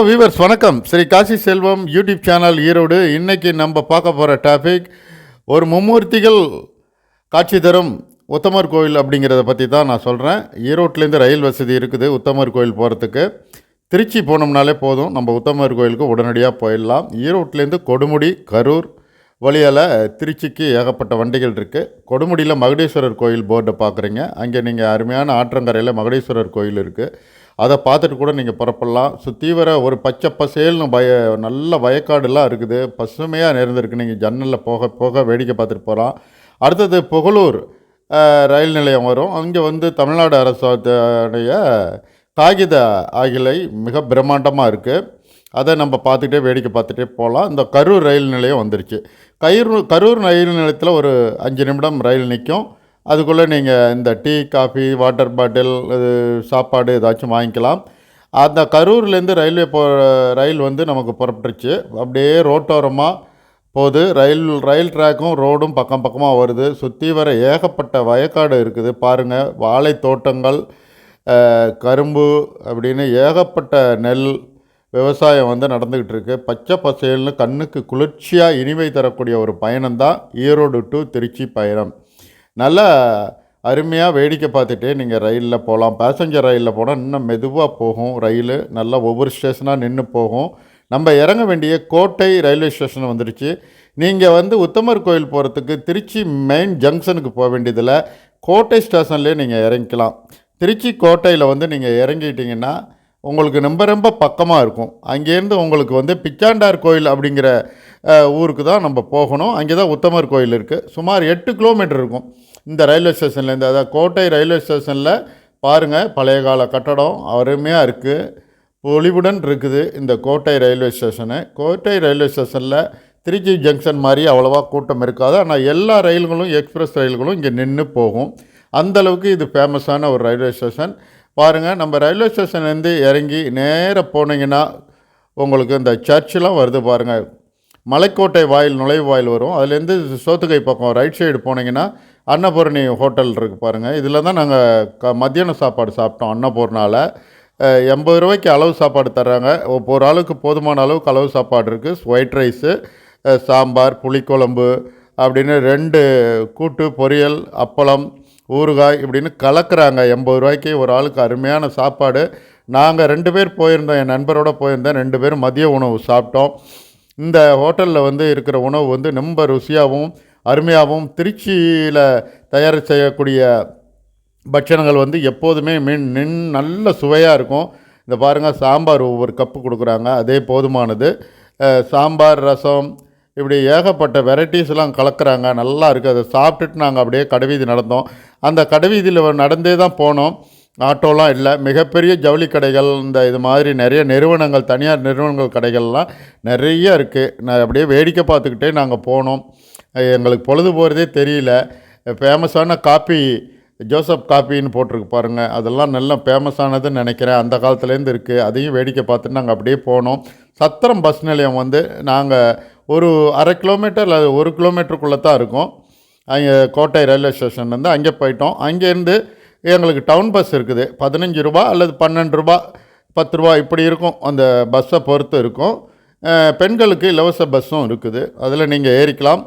Hello viewers வணக்கம். Shri Kasi Selvam YouTube channel Erode. இன்றைக்கி நம்ம பார்க்க போகிற டாபிக் ஒரு மும்மூர்த்திகள் காட்சி தரும் உத்தமர் கோயில் அப்படிங்கிறத பற்றி தான் நான் சொல்கிறேன் ஈரோட்லேருந்து ரயில் வசதி இருக்குது உத்தமர் கோயில் போகிறதுக்கு திருச்சி போனோம்னாலே போதும். நம்ம உத்தமர் கோயிலுக்கு உடனடியாக போயிடலாம். ஈரோட்லேருந்து கொடுமுடி கரூர் வழியால் திருச்சிக்கு ஏகப்பட்ட வண்டிகள் இருக்குது கொடுமுடியில் மகுடேஸ்வரர் கோயில் போர்டை பார்க்குறீங்க. அங்கே நீங்கள் அருமையான ஆற்றங்கரையில் மகுடேஸ்வரர் கோயில் இருக்குது அதை பார்த்துட்டு கூட நீங்கள் புறப்படலாம். ஸோ தீவிர ஒரு பச்சை பசேல்னு பய நல்ல வயக்காடுலாம் இருக்குது. பசுமையாக நேர்ந்திருக்கு. நீங்கள் ஜன்னலில் போக போக வேடிக்கை பார்த்துட்டு போகலாம். அடுத்தது புகழூர் ரயில் நிலையம் வரும். அங்கே வந்து தமிழ்நாடு அரசுடைய காகித ஆகிலை மிக பிரம்மாண்டமாக இருக்குது அதை நம்ம பார்த்துக்கிட்டே வேடிக்கை பார்த்துட்டே போகலாம். இந்த கரூர் ரயில் நிலையம் வந்துருச்சு. கரூர் கரூர் ரயில் நிலையத்தில் ஒரு அஞ்சு நிமிடம் ரயில் நிற்கும் அதுக்குள்ளே நீங்கள் இந்த டீ காஃபி வாட்டர் பாட்டில் இது சாப்பாடு ஏதாச்சும் வாங்கிக்கலாம். அந்த கரூர்லேருந்து ரயில்வே போ ரயில் வந்து நமக்கு புறப்பட்டுருச்சு. அப்படியே ரோட்டோரமாக போகுது. ரயில் ரயில் ட்ராக்கும் ரோடும் பக்கம் பக்கமாக வருது. சுற்றி வர ஏகப்பட்ட வயக்காடு இருக்குது. பாருங்கள் வாழை தோட்டங்கள் கரும்பு அப்படின்னு ஏகப்பட்ட நெல் விவசாயம் வந்து நடந்துக்கிட்டு இருக்கு பச்சை பசேல்னு கண்ணுக்கு குளிர்ச்சியாக இனிமை தரக்கூடிய ஒரு பயணம்தான் ஈரோடு டு திருச்சி பயணம். நல்லா அருமையாக வேடிக்கை பார்த்துட்டே நீங்கள் ரயிலில் போகலாம் பேசஞ்சர் ரயிலில் போனால் இன்னும் மெதுவாக போகும். ரயில் நல்லா ஒவ்வொரு ஸ்டேஷனாக நின்று போகும். நம்ம இறங்க வேண்டிய கோட்டை ரயில்வே ஸ்டேஷன் வந்துடுச்சு நீங்கள் வந்து உத்தமர் கோயில் போகிறதுக்கு திருச்சி மெயின் ஜங்ஷனுக்கு போக வேண்டியதில் கோட்டை ஸ்டேஷன்லேயே நீங்கள் இறங்கிக்கலாம். திருச்சி கோட்டையில் வந்து நீங்கள் இறங்கிட்டீங்கன்னா உங்களுக்கு ரொம்ப ரொம்ப பக்கமாக இருக்கும். அங்கேருந்து உங்களுக்கு வந்து பிச்சாண்டார் கோயில் அப்படிங்கிற ஊருக்கு தான் நம்ம போகணும். அங்கே தான் உத்தமர் கோயில் இருக்குது சுமார் எட்டு கிலோமீட்டர் இருக்கும். இந்த ரயில்வே ஸ்டேஷன்லேருந்து அதாவது கோட்டை ரயில்வே ஸ்டேஷனில் பாருங்கள் பழைய கால கட்டடம் அருமையாக இருக்குது பொலிவுடன் இருக்குது இந்த கோட்டை ரயில்வே ஸ்டேஷனு. கோட்டை ரயில்வே ஸ்டேஷனில் திருச்சி ஜங்ஷன் மாதிரி அவ்வளோவா கூட்டம் இருக்காது. ஆனால் எல்லா ரயில்களும் எக்ஸ்பிரஸ் ரயில்களும் இங்கே நின்று போகும். அந்த அளவுக்கு இது ஃபேமஸான ஒரு ரயில்வே ஸ்டேஷன். பாருங்கள் நம்ம ரயில்வே ஸ்டேஷன்லேருந்து இறங்கி நேராக போனீங்கன்னா உங்களுக்கு இந்த சர்ச்செலாம் வருது பாருங்கள் மலைக்கோட்டை வாயில் நுழைவு வாயில் வரும். அதுலேருந்து சோத்துக்கை பக்கம் ரைட் சைடு போனீங்கன்னா அன்னபூர்ணி ஹோட்டல் இருக்குது பாருங்கள் இதில் தான் நாங்கள் க மத்தியான சாப்பாடு சாப்பிட்டோம் அன்னபூர்ணாவில் எண்பது ரூபாய்க்கு அளவு சாப்பாடு தர்றாங்க. ஒரு ஆளுக்கு போதுமான அளவுக்கு அளவு சாப்பாடு இருக்குது ஒயிட் ரைஸு சாம்பார் புளிக்குழம்பு அப்படின்னு ரெண்டு கூட்டு பொரியல் அப்பளம் ஊறுகாய் இப்படின்னு கலக்குறாங்க. எண்பது ரூபாய்க்கு ஒரு ஆளுக்கு அருமையான சாப்பாடு. நாங்கள் ரெண்டு பேர் போயிருந்தோம். என் நண்பரோட போயிருந்தேன். ரெண்டு பேரும் மதிய உணவு சாப்பிட்டோம். இந்த ஹோட்டலில் வந்து இருக்கிற உணவு வந்து ரொம்ப ருசியாகவும் அருமையாகவும் திருச்சியில் தயார் செய்யக்கூடிய பட்சணங்கள் வந்து எப்போதுமே மின் நின் நல்ல சுவையாக இருக்கும். இந்த பாருங்கள் சாம்பார் ஒவ்வொரு கப்பு கொடுக்குறாங்க அதே போதுமானது. சாம்பார் ரசம் இப்படி ஏகப்பட்ட வெரைட்டிஸ்லாம் கலக்குறாங்க நல்லா இருக்குது அதை சாப்பிட்டுட்டு நாங்கள் அப்படியே கடைவீதி நடந்தோம். அந்த கடைவீதியில் நடந்தே தான் போனோம். ஆட்டோலாம் இல்லை. மிகப்பெரிய ஜவுளி கடைகள் இந்த இது மாதிரி நிறைய நிறுவனங்கள் தனியார் நிறுவனங்கள் கடைகள்லாம் நிறைய இருக்குது நான் அப்படியே வேடிக்கை பார்த்துக்கிட்டே நாங்கள் போனோம். எங்களுக்கு பொழுது போகிறதே தெரியல. ஃபேமஸான காப்பி ஜோசப் காப்பின்னு போட்டிருக்கு பாருங்கள் அதெல்லாம் நல்ல ஃபேமஸானதுன்னு நினைக்கிறேன். அந்த காலத்துலேருந்து இருக்குது அதையும் வேடிக்கை பார்த்துட்டு நாங்கள் அப்படியே போனோம். சத்திரம் பஸ் நிலையம் வந்து நாங்கள் ஒரு அரை கிலோமீட்டர் இல்லை ஒரு கிலோமீட்டருக்குள்ளே தான் இருக்கும். அங்கே கோட்டை ரயில்வே ஸ்டேஷன் வந்து அங்கே போயிட்டோம். அங்கேருந்து எங்களுக்கு டவுன் பஸ் இருக்குது. பதினஞ்சு ரூபா அல்லது பன்னெண்டு ரூபா பத்து ரூபா இப்படி இருக்கும். அந்த பஸ்ஸை பொறுத்து இருக்கும். பெண்களுக்கு இலவச பஸ்ஸும் இருக்குது. அதில் நீங்கள் ஏறிக்கலாம்.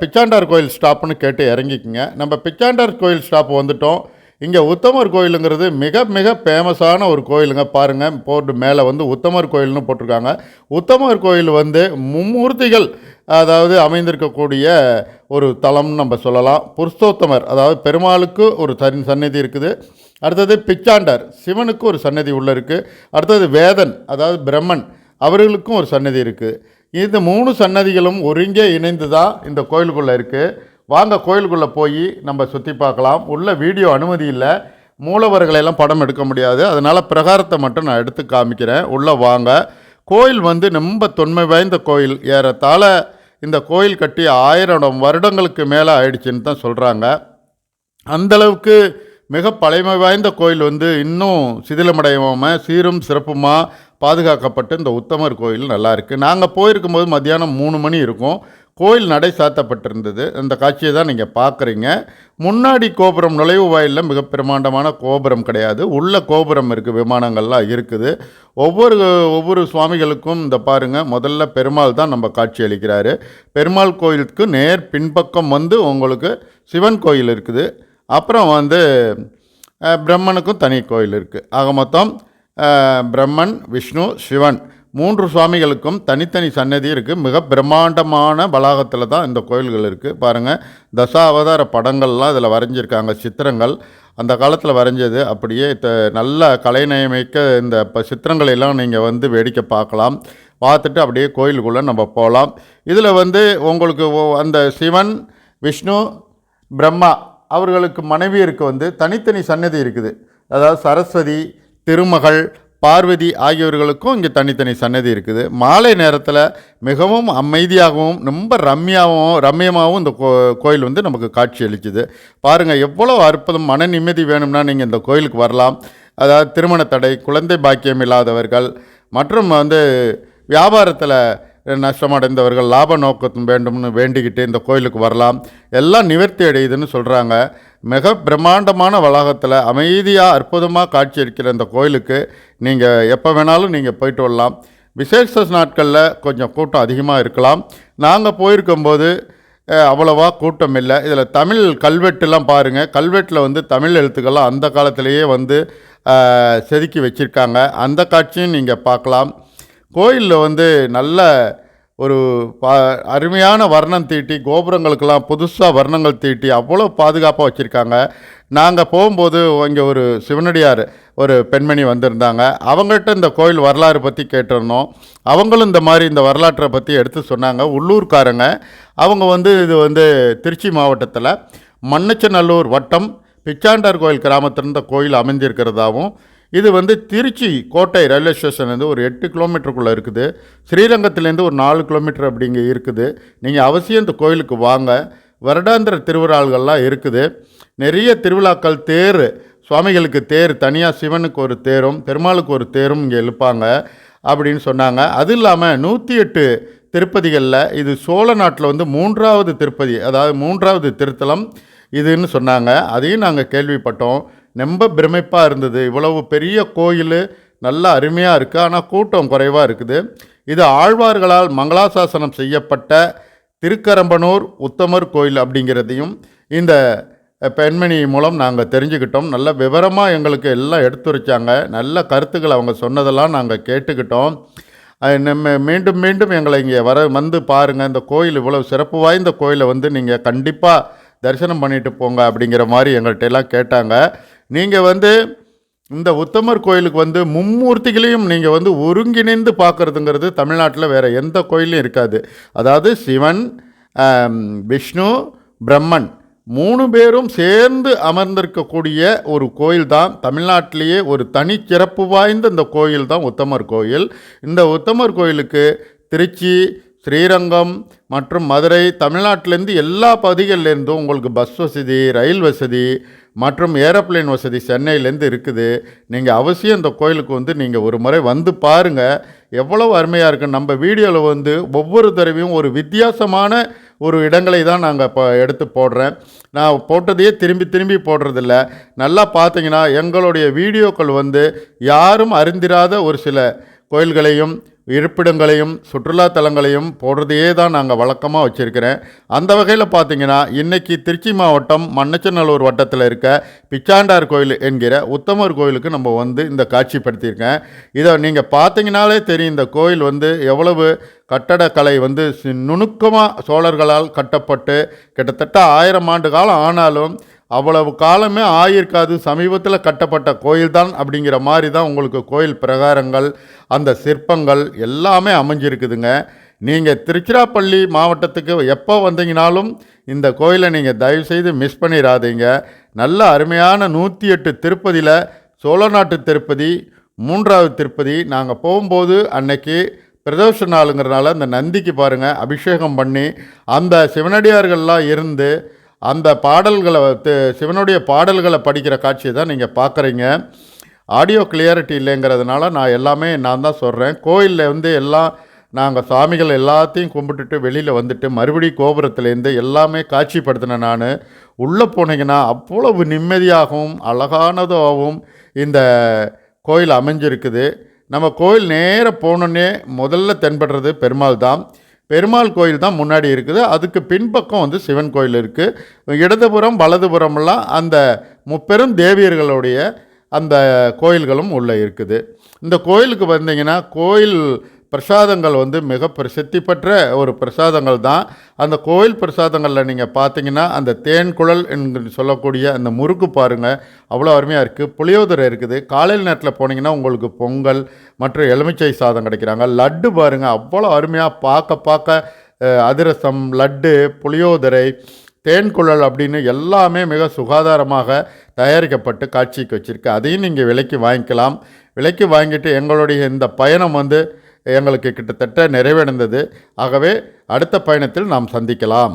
பிச்சாண்டார் கோயில் ஸ்டாப்னு கேட்டு இறங்கிக்கோங்க. நம்ம பிச்சாண்டார் கோயில் ஸ்டாப் வந்துட்டோம். இங்கே உத்தமர் கோயிலுங்கிறது மிக மிக ஃபேமஸான ஒரு கோயிலுங்க. பாருங்கள் போர்டு மேலே வந்து உத்தமர் கோயில்னு போட்டிருக்காங்க. உத்தமர் கோயில் வந்து மும்மூர்த்திகள் அதாவது அமைந்திருக்கக்கூடிய ஒரு தலம்னு நம்ம சொல்லலாம். புருஷோத்தமர் அதாவது பெருமாளுக்கு ஒரு தனி சன்னதி இருக்குது. அடுத்தது பிச்சாண்டர் சிவனுக்கு ஒரு சன்னதி உள்ளே இருக்குது அடுத்தது வேதன் அதாவது பிரம்மன் அவர்களுக்கும் ஒரு சன்னதி இருக்குது இந்த மூணு சன்னதிகளும் ஒருங்கே இணைந்து தான் இந்த கோயிலுக்குள்ளே இருக்குது வாங்க கோயிலுக்குள்ளே போய் நம்ம சுற்றி பார்க்கலாம். உள்ள வீடியோ அனுமதி இல்லை. மூலவர்களை எல்லாம் படம் எடுக்க முடியாது. அதனால் பிரகாரத்தை மட்டும் நான் எடுத்து காமிக்கிறேன். உள்ளே வாங்க. கோயில் வந்து ரொம்ப தொன்மை வாய்ந்த கோயில். ஏறத்தாழ இந்த கோயில் கட்டி ஆயிரம் வருடங்களுக்கு மேலே ஆயிடுச்சுன்னு தான் சொல்கிறாங்க அந்தளவுக்கு மிக பழமை வாய்ந்த கோயில் வந்து இன்னும் சிதிலமடையாமல் சீரும் சிறப்புமாக பாதுகாக்கப்பட்டு இந்த உத்தமர் கோயில் நல்லா இருக்குது நாங்கள் போயிருக்கும்போது மத்தியானம் மூணு மணி இருக்கும். கோயில் நடை சாத்தப்பட்டிருந்தது. அந்த காட்சியை தான் நீங்கள் பார்க்குறீங்க. முன்னாடி கோபுரம் நுழைவு வாயிலில் மிக பிரமாண்டமான கோபுரம் கிடையாது. உள்ள கோபுரம் இருக்குது விமானங்கள்லாம் இருக்குது. ஒவ்வொரு ஒவ்வொரு சுவாமிகளுக்கும் இந்த பாருங்கள் முதல்ல பெருமாள் தான் நம்ம காட்சி அளிக்கிறாரு. பெருமாள் கோயிலுக்கு நேர் பின்பக்கம் வந்து உங்களுக்கு சிவன் கோயில் இருக்குது. அப்புறம் வந்து பிரம்மனுக்கும் தனி கோயில் இருக்குது ஆக மொத்தம் பிரம்மன் விஷ்ணு சிவன் மூன்று சுவாமிகளுக்கும் தனித்தனி சன்னதி இருக்குது மிக பிரம்மாண்டமான வளாகத்தில் தான் இந்த கோயில்கள் இருக்குது பாருங்கள் தசாவதார படங்கள்லாம் இதில் வரைஞ்சிருக்காங்க சித்திரங்கள். அந்த காலத்தில் வரைஞ்சது. அப்படியே த- நல்ல கலைநயமிக்க இந்த இப்போ சித்திரங்களை எல்லாம் நீங்கள் வந்து வேடிக்கை பார்க்கலாம். பார்த்துட்டு அப்படியே கோயிலுக்குள்ளே நம்ம போகலாம் இதில் வந்து உங்களுக்கு அந்த சிவன் விஷ்ணு பிரம்மா அவர்களுக்கு மனைவியருக்கு வந்து தனித்தனி சன்னதி இருக்குது. அதாவது சரஸ்வதி திருமகள் பார்வதி ஆகியவர்களுக்கும் இங்கே தனித்தனி சன்னதி இருக்குது. மாலை நேரத்தில் மிகவும் அமைதியாகவும் ரொம்ப ரம்யாவும் ரம்யமாகவும் இந்த கோ கோயில் வந்து நமக்கு காட்சி அளிக்குது பாருங்கள் எவ்வளோ அற்புதம் மன நிம்மதி வேணும்னா நீங்கள் இந்த கோயிலுக்கு வரலாம். அதாவது திருமண தடை குழந்தை பாக்கியம் இல்லாதவர்கள் மற்றும் வந்து வியாபாரத்தில் நஷ்டமடைந்தவர்கள் லாப நோக்கத்தும் வேண்டும்னு வேண்டிக்கிட்டு இந்த கோயிலுக்கு வரலாம். எல்லாம் நிவர்த்தி அடையுதுன்னு சொல்கிறாங்க மிக பிரம்மாண்டமான வளாகத்தில் அமைதியாக அற்புதமாக காட்சி இருக்கிற இந்த கோயிலுக்கு நீங்கள் எப்போ வேணாலும் நீங்கள் போயிட்டு வரலாம். விசேஷ நாட்களில் கொஞ்சம் கூட்டம் அதிகமாக இருக்கலாம். நாங்கள் போயிருக்கும்போது அவ்வளோவா கூட்டம் இல்லை. இதில் தமிழ் கல்வெட்டுலாம் பாருங்கள் கல்வெட்டில் வந்து தமிழ் எழுத்துக்கள்லாம் அந்த காலத்திலேயே வந்து செதுக்கி வச்சுருக்காங்க. அந்த காட்சியும் நீங்கள் பார்க்கலாம். கோயிலில் வந்து நல்ல ஒரு பா அருமையான வர்ணம் தீட்டி கோபுரங்களுக்கெல்லாம் புதுசாக வர்ணங்கள் தீட்டி அவ்வளோ பாதுகாப்பாக வச்சுருக்காங்க. நாங்கள் போகும்போது இங்கே ஒரு சிவனடியார் ஒரு பெண்மணி வந்திருந்தாங்க. அவங்கள்ட்ட இந்த கோயில் வரலாறு பற்றி கேட்டிருந்தோம். அவங்களும் இந்த மாதிரி இந்த வரலாற்றை பற்றி எடுத்து சொன்னாங்க. உள்ளூர்காரங்க. அவங்க வந்து இது வந்து திருச்சி மாவட்டத்தில் மண்ணச்சநல்லூர் வட்டம் பிச்சாண்டார் கோயில் கிராமத்திலிருந்த கோயில் அமைஞ்சிருக்கிறதாகவும் இது வந்து திருச்சி கோட்டை ரயில்வே ஸ்டேஷன்லேருந்து ஒரு எட்டு கிலோமீட்டருக்குள்ளே இருக்குது. ஸ்ரீரங்கத்துலேருந்து ஒரு நாலு கிலோமீட்டர் அப்படிங்க இருக்குது. நீங்கள் அவசியம் இந்த கோயிலுக்கு வாங்க. வருடாந்திர திருவிழாக்கள்லாம் இருக்குது. நிறைய திருவிழாக்கள் தேர். சுவாமிகளுக்கு தேர் தனியாக சிவனுக்கு ஒரு தேரும் பெருமாளுக்கு ஒரு தேரும் இங்கே இழுப்பாங்க அப்படின்னு சொன்னாங்க. அது இல்லாமல் நூற்றி எட்டு திருப்பதிகளில் இது சோழ நாட்டில் வந்து மூன்றாவது திருப்பதி அதாவது மூன்றாவது திருத்தலம் இதுன்னு சொன்னாங்க. அதையும் நாங்கள் கேள்விப்பட்டோம். ரொம்ப பிரமிப்பாக இருந்தது. இவ்வளவு பெரிய கோயில் நல்லா அருமையாக இருக்குது ஆனால் கூட்டம் குறைவாக இருக்குது. இது ஆழ்வார்களால் மங்களாசாசனம் செய்யப்பட்ட திருக்கரம்பனூர் உத்தமர் கோயில் அப்படிங்கிறதையும் இந்த பெண்மணி மூலம் நாங்கள் தெரிஞ்சுக்கிட்டோம். நல்ல விவரமாக எங்களுக்கு எல்லாம் எடுத்துரைச்சாங்க. நல்ல கருத்துக்கள் அவங்க சொன்னதெல்லாம் நாங்கள் கேட்டுக்கிட்டோம். நம்ம மீண்டும் மீண்டும் எங்களை இங்கே வர வந்து பாருங்கள் இந்த கோயில் இவ்வளோ சிறப்பு வாய்ந்த கோயிலை வந்து நீங்கள் கண்டிப்பாக தரிசனம் பண்ணிட்டு போங்க அப்படிங்கிற மாதிரி எங்கள்கிட்ட எல்லாம் கேட்டாங்க. நீங்கள் வந்து இந்த உத்தமர் கோயிலுக்கு வந்து மும்மூர்த்திகளையும் நீங்கள் வந்து ஒருங்கிணைந்து பார்க்குறதுங்கிறது தமிழ்நாட்டில் வேறு எந்த கோயிலும் இருக்காது. அதாவது சிவன் விஷ்ணு பிரம்மன் மூணு பேரும் சேர்ந்து அமர்ந்திருக்கக்கூடிய ஒரு கோயில் தான் தமிழ்நாட்டிலேயே ஒரு தனிச்சிறப்பு வாய்ந்த இந்த கோயில் தான் உத்தமர் கோயில். இந்த உத்தமர் கோயிலுக்கு திருச்சி ஸ்ரீரங்கம் மற்றும் மதுரை தமிழ்நாட்டிலேருந்து எல்லா பகுதிகளிலேருந்தும் உங்களுக்கு பஸ் வசதி ரயில் வசதி மற்றும் ஏரோப்ளேன் வசதி சென்னையிலேருந்து இருக்குது. நீங்கள் அவசியம் இந்த கோயிலுக்கு வந்து நீங்கள் ஒரு முறை வந்து பாருங்கள் எவ்வளவு அருமையாக இருக்குது நம்ம வீடியோவில் வந்து ஒவ்வொரு தடவையும் ஒரு வித்தியாசமான ஒரு இடங்களை தான் நாங்கள் இப்போ எடுத்து போடுறேன். நான் போட்டதையே திரும்பி திரும்பி போடுறதில்ல. நல்லா பார்த்தீங்கன்னா எங்களுடைய வீடியோக்கள் வந்து யாரும் அறிந்திராத ஒரு சில கோயில்களையும் இருப்பிடங்களையும் சுற்றுலா தலங்களையும் போடுறதையே தான் நாங்கள் வழக்கமாக வச்சுருக்கிறேன். அந்த வகையில் பார்த்தீங்கன்னா இன்றைக்கி திருச்சி மாவட்டம் மண்ணச்சநல்லூர் வட்டத்தில் இருக்க பிச்சாண்டார் கோயில் என்கிற உத்தமர் கோயிலுக்கு நம்ம வந்து இந்த காட்சிப்படுத்தியிருக்கேன். இதை நீங்கள் பார்த்தீங்கனாலே தெரியும் இந்த கோயில் வந்து எவ்வளவு கட்டடக்கலை வந்து நுணுக்கமாக சோழர்களால் கட்டப்பட்டு கிட்டத்தட்ட ஆயிரம் ஆண்டு காலம் ஆனாலும் அவ்வளவு காலமே ஆயிருக்காது. சமீபத்தில் கட்டப்பட்ட கோயில் தான் அப்படிங்கிற மாதிரி தான் உங்களுக்கு கோயில் பிரகாரங்கள் அந்த சிற்பங்கள் எல்லாமே அமைஞ்சிருக்குதுங்க. நீங்கள் திருச்சிராப்பள்ளி மாவட்டத்துக்கு எப்போ வந்தீங்கனாலும் இந்த கோயிலை நீங்கள் தயவுசெய்து மிஸ் பண்ணிடாதீங்க நல்ல அருமையான நூற்றி எட்டு திருப்பதியில் சோழ நாட்டு திருப்பதி மூன்றாவது திருப்பதி. நாங்கள் போகும்போது அன்னைக்கு பிரதோஷ நாளுங்கிறனால அந்த நந்திக்கு பாருங்கள் அபிஷேகம் பண்ணி அந்த சிவனடியார்கள்லாம் இருந்து அந்த பாடல்களை சிவனுடைய பாடல்களை படிக்கிற காட்சியை தான் நீங்கள் பார்க்குறீங்க. ஆடியோ கிளியாரிட்டி இல்லைங்கிறதுனால நான் எல்லாமே நான் தான் சொல்கிறேன் கோயிலில் வந்து எல்லாம் நாங்கள் சாமிகள் எல்லாத்தையும் கும்பிட்டுட்டு வெளியில் வந்துட்டு மறுபடியும் கோபுரத்துலேருந்து எல்லாமே காட்சிப்படுத்தினேன் நான். உள்ளே போனீங்கன்னா அவ்வளவு நிம்மதியாகவும் அழகானதாகவும் இந்த கோயில் அமைஞ்சிருக்குது. நம்ம கோயில் நேராக போனோன்னே முதல்ல தென்படுறது பெருமாள் தான் பெருமாள் கோயில் தான் முன்னாடி இருக்குது. அதுக்கு பின்பக்கம் வந்து சிவன் கோயில் இருக்குது இடதுபுறம் வலதுபுறமெல்லாம் அந்த முப்பெரும் தேவியர்களுடைய அந்த கோயில்களும் உள்ளே இருக்குது. இந்த கோயிலுக்கு வந்தீங்கன்னா கோயில் பிரசாதங்கள் வந்து மிக பிரசித்தி பெற்ற ஒரு பிரசாதங்கள் தான். அந்த கோயில் பிரசாதங்களில் நீங்கள் பார்த்தீங்கன்னா அந்த தேன் குழல் என்று சொல்லக்கூடிய அந்த முறுக்கு பாருங்கள் அவ்வளோ அருமையாக இருக்குது புளியோதரை இருக்குது. காலையில் நேரத்தில் போனீங்கன்னா உங்களுக்கு பொங்கல் மற்றும் எலுமிச்சை சாதம் கிடைக்கிறாங்க. லட்டு பாருங்கள் அவ்வளோ அருமையாக பார்க்க பார்க்க அதிரசம் லட்டு புளியோதரை தேன்குழல் அப்படின்னு எல்லாமே மிக சுகாதாரமாக தயாரிக்கப்பட்டு காட்சிக்கு வச்சுருக்கு. அதையும் நீங்கள் விலைக்கு வாங்கிக்கலாம். விலைக்கு வாங்கிட்டு எங்களுடைய இந்த பயணம் வந்து எங்களுக்கு கிட்டத்தட்ட நிறைவடைந்தது. ஆகவே அடுத்த பயணத்தில் நாம் சந்திக்கலாம்.